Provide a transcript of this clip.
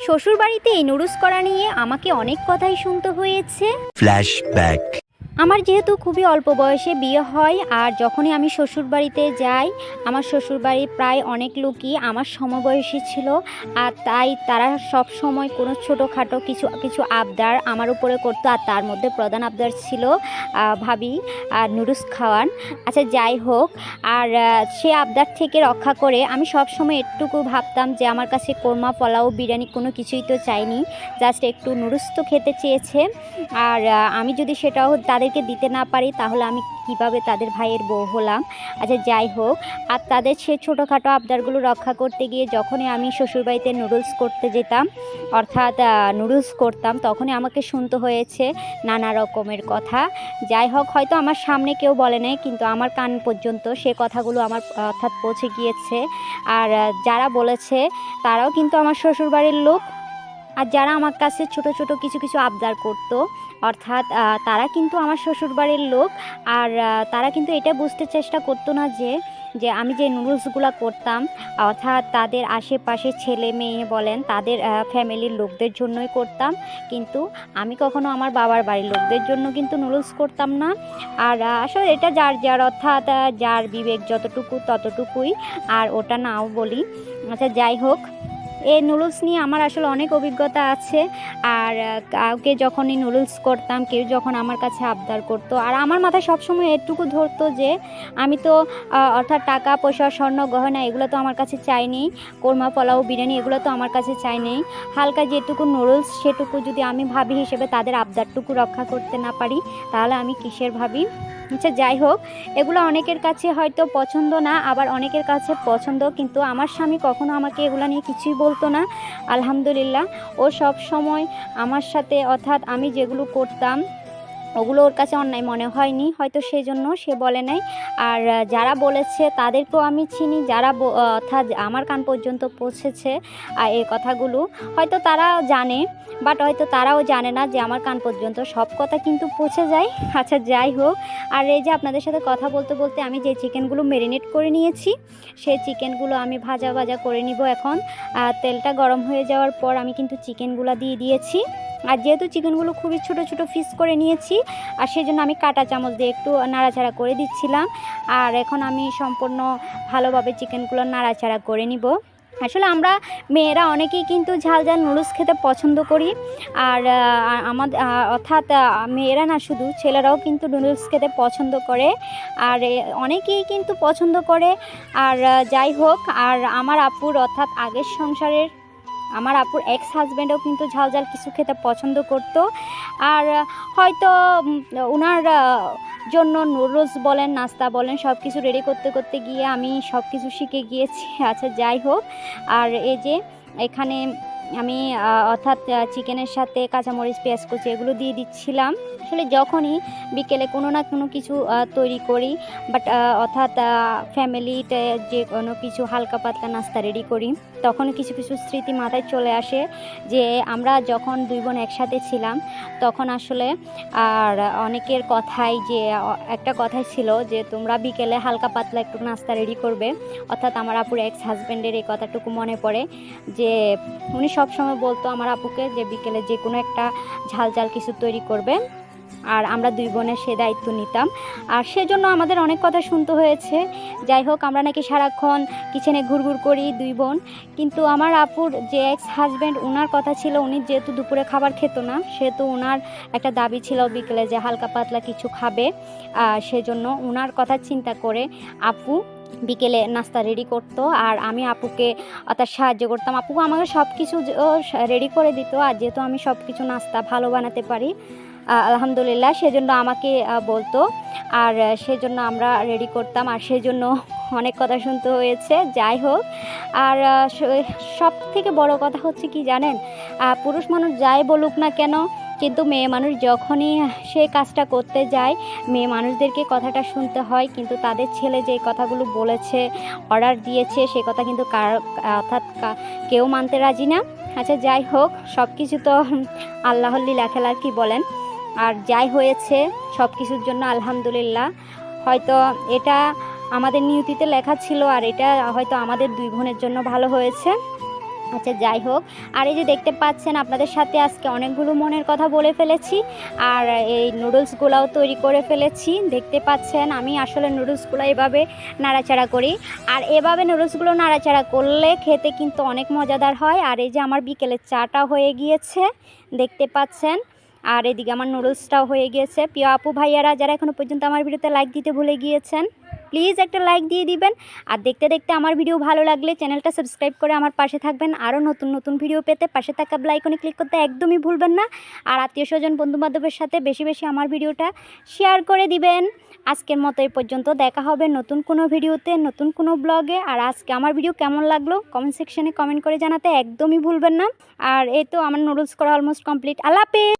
শ্বশুরবাড়িতে এই নুরুস করা নিয়ে আমাকে অনেক কথাই শুনতে হয়েছে Flashback. আমার যেহেতু খুবই অল্প বয়সে বিয়ে হয় আর যখনই আমি শ্বশুরবাড়িতে যাই, আমার শ্বশুরবাড়ির প্রায় অনেক লোকই আমার সমবয়সী ছিল আর তাই তারা সব সময় কোনো ছোটোখাটো কিছু কিছু আবদার আমার উপরে করতো আর তার মধ্যে প্রধান আবদার ছিল ভাবি আর নুডলস খাওয়ান। আচ্ছা যাই হোক, আর সে আবদার থেকে রক্ষা করে আমি সব সময় একটুকু ভাবতাম যে আমার কাছে কোরমা, পোলাও, বিরিয়ানি কোনো কিছুই তো চাইনি, জাস্ট একটু নুডলস তো খেতে চেয়েছে। আর আমি যদি সেটাও তাদেরকে দিতে না পারি, তাহলে আমি কীভাবে তাদের ভাইয়ের বউ হলাম? আচ্ছা যাই হোক, আর তাদের সে ছোটোখাটো আবদারগুলো রক্ষা করতে গিয়ে যখনই আমি শ্বশুরবাড়িতে নুডলস করতে যেতাম, অর্থাৎ নুডলস করতাম, তখনই আমাকে শুনতে হয়েছে নানা রকমের কথা। যাই হোক, হয়তো আমার সামনে কেউ বলে নাই, কিন্তু আমার কান পর্যন্ত সে কথাগুলো আমার, অর্থাৎ পৌঁছে গিয়েছে। আর যারা বলেছে, তারাও কিন্তু আমার শ্বশুরবাড়ির লোক। আর যারা আমার কাছে ছোট ছোট কিছু কিছু আবদার করতো অর্থাৎ তারা কিন্তু আমার শ্বশুরবাড়ির লোক। আর তারা কিন্তু এটা বুঝতে চেষ্টা করতো না যে যে আমি যে নুডলসগুলো করতাম, অর্থাৎ তাদের আশেপাশে ছেলে মেয়ে বলেন, তাদের ফ্যামিলির লোকদের জন্যই করতাম। কিন্তু আমি কখনো আমার বাবার বাড়ির লোকদের জন্য কিন্তু নুডলস করতাম না। আর আসলে এটা যার যার অর্থাৎ যার বিবেক যতটুকু ততটুকুই। আর ওটা নাও বলি। আচ্ছা যাই হোক এই নুডলস নিয়ে আমার আসলে অনেক অভিজ্ঞতা আছে। আর কাউকে যখনই নুডলস করতাম, কেউ যখন আমার কাছে আবদার করতো। আর আমার মাথায় সবসময় এটুকু ধরতো যে, আমি তো অর্থাৎ টাকা, পয়সা, স্বর্ণ, গহনা এগুলো তো আমার কাছে চাইনি কোরমা, পোলাও, বিরিয়ানি এগুলো তো আমার কাছে চাইনি হালকা যেটুকু নুডলস সেটুকু যদি আমি ভাবি হিসেবে তাদের আবদারটুকু রক্ষা করতে না পারি, তাহলে আমি কিসের ভাবি? আচ্ছা যাই হোক, এগুলো অনেকের কাছে হয়তো পছন্দ না, আবার অনেকের কাছে পছন্দ, কিন্তু আমার স্বামী কখনো আমাকে এগুলো নিয়ে কিছুই বলতো না আলহামদুলিল্লাহ। ও সব সময় আমার সাথে অর্থাৎ আমি যেগুলো করতাম ওগুলো ওর কাছে অন্যায় মনে হয়নি হয়তো সেই জন্য সে বলে নাই। আর যারা বলেছে তাদেরকেও আমি চিনি যারা অর্থাৎ আমার কান পর্যন্ত পৌঁছেছে আহ, এই কথাগুলো হয়তো তারা জানে বাট হয়তো তারাও জানে না যে আমার কান পর্যন্ত সব কথা কিন্তু পৌঁছে যায়। আচ্ছা যাই হোক আর এই যে আপনাদের সাথে কথা বলতে বলতে আমি যে চিকেনগুলো মেরিনেট করে নিয়েছি, সেই চিকেনগুলো আমি ভাজা ভাজা করে নিব এখন। আর তেলটা গরম হয়ে যাওয়ার পর আমি কিন্তু চিকেনগুলো দিয়ে দিয়েছি। আর যেহেতু চিকেনগুলো খুবই ছোট ছোট পিস করে নিয়েছি, আর সেই জন্য আমি কাটা চামচ দিয়ে একটু নাড়াচাড়া করে দিচ্ছিলাম। আর এখন আমি সম্পূর্ণ ভালোভাবে চিকেনগুলো নাড়াচাড়া করে নিব। আসলে আমরা মেয়েরা অনেকেই কিন্তু ঝাল ঝাল নুডলস খেতে পছন্দ করি। আর আমাদের অর্থাৎ মেয়েরা না শুধু, ছেলেরাও কিন্তু নুডলস খেতে পছন্দ করে। আর অনেকেই কিন্তু পছন্দ করে। আর যাই হোক, আর আমার আপুর, অর্থাৎ আগের সংসারের, আমার আপুর এক্স হাজব্যান্ডও কিন্তু ঝাল ঝাল কিছু খেতে পছন্দ করতো। আর, হয়তো ওনার জন্য নুডলস বলেন, নাস্তা বলেন সব কিছু রেডি করতে করতে গিয়ে আমি সব কিছু শিখে গিয়েছি। আচ্ছা যাই হোক, আর এই যে এখানে আমি অর্থাৎ চিকেনের সাথে কাঁচামরিচ, পেঁয়াজ কুচি এগুলো দিয়ে দিচ্ছিলাম। আসলে যখনই বিকেলে কোনো না কোনো কিছু তৈরি করি বাট অর্থাৎ ফ্যামিলিতে যে কোনো কিছু হালকা পাতলা নাস্তা রেডি করি, তখন কিছু কিছু স্মৃতি মাথায় চলে আসে যে আমরা যখন দুই বোন একসাথে ছিলাম, তখন আসলে আর অনেকের কথাই যে, একটা কথাই ছিল যে, তোমরা বিকেলে হালকা পাতলা একটু নাস্তা রেডি করবে। অর্থাৎ আমার আপুর এক্স হাজব্যান্ডের এই কথাটুকু মনে পড়ে যে, উনি সবসময় বলতো আমার আপুকে যে বিকেলে যে কোনো একটা ঝাল ঝাল কিছু তৈরি করবে। আর আমরা দুই বোনের সে দায়িত্ব নিতাম। আর সেজন্য আমাদের অনেক কথা শুনতে হয়েছে। যাই হোক, আমরা নাকি সারাক্ষণ কিচেনে ঘুরঘুর করি দুই বোন। কিন্তু আমার আপুর যে এক্স হাজব্যান্ড ওনার কথা ছিল, উনি যেহেতু দুপুরে খাবার খেত না, সেহেতু ওনার একটা দাবি ছিল বিকেলে যে হালকা পাতলা কিছু খাবে। সেজন্য ওনার কথা চিন্তা করে আপু বিকেলে নাস্তা রেডি করতো আর আমি আপুকে তার সাহায্য করতাম। আপু আমাকে সব কিছু রেডি করে দিত আর যেহেতু আমি সব কিছু নাস্তা ভালো বানাতে পারি আলহামদুলিল্লাহ, সেজন্য আমাকে বলতো। আর সেজন্য আমরা রেডি করতাম আর সেজন্য অনেক কথা শুনতে হয়েছে। যাই হোক, আর সব থেকে বড় কথা হচ্ছে কি জানেন? পুরুষ মানুষ যাই বলুক না কেন কিন্তু মেয়ে মানুষ যখনই সে কাজটা করতে যায়, মেয়ে মানুষদেরকে কথাটা শুনতে হয়, কিন্তু তাদের ছেলে যে কথাগুলো বলেছে অর্ডার দিয়েছে, সে কথা কিন্তু কার, অর্থাৎ কেউ মানতে রাজি না। আচ্ছা যাই হোক সব কিছু তো আল্লাহল্লি লেখালার কি বলেন। আর যাই হয়েছে সব কিছুর জন্য আলহামদুলিল্লাহ। হয়তো এটা আমাদের নিয়তিতে লেখা ছিল, আর এটা হয়তো আমাদের দুই বোনের জন্য ভালো হয়েছে। আচ্ছা যাই হোক। আর এই যে দেখতে পাচ্ছেন, আপনাদের সাথে আজকে অনেকগুলো মনের কথা বলে ফেলেছি। আর এই নুডলসগুলোও তৈরি করে ফেলেছি। দেখতে পাচ্ছেন, আমি আসলে নুডলসগুলো এভাবে নাড়াচাড়া করি। আর এভাবে নুডলসগুলো নাড়াচাড়া করলে খেতে কিন্তু অনেক মজাদার হয়। আর এই যে আমার বিকেলের চাটা হয়ে গিয়েছে, দেখতে পাচ্ছেন। আর এদিকে আমার নুডলসটাও হয়ে গিয়েছে। প্রিয় আপু, ভাইয়ারা, যারা এখনও পর্যন্ত আমার ভিডিওতে লাইক দিতে ভুলে গিয়েছেন প্লিজ একটা লাইক দিয়ে দিবেন। আর দেখতে দেখতে আমার ভিডিও ভালো লাগলে চ্যানেলটা সাবস্ক্রাইব করে আমার পাশে থাকবেন। আরও নতুন নতুন ভিডিও পেতে পাশে থাকা ব্লাইকনে ক্লিক করতে একদমই ভুলবেন না। আর আত্মীয় স্বজন, বন্ধুবান্ধবের সাথে বেশি বেশি আমার ভিডিওটা শেয়ার করে দিবেন। আজকের মতো এই পর্যন্ত দেখা হবে নতুন কোনো ভিডিওতে, নতুন কোনো ব্লগে আর আজকে আমার ভিডিও কেমন লাগল কমেন্ট সেকশনে কমেন্ট করে জানাতে একদমই ভুলবেন না। আর এই তো আমার নুডলস করা অলমোস্ট কমপ্লিট হাফেজ!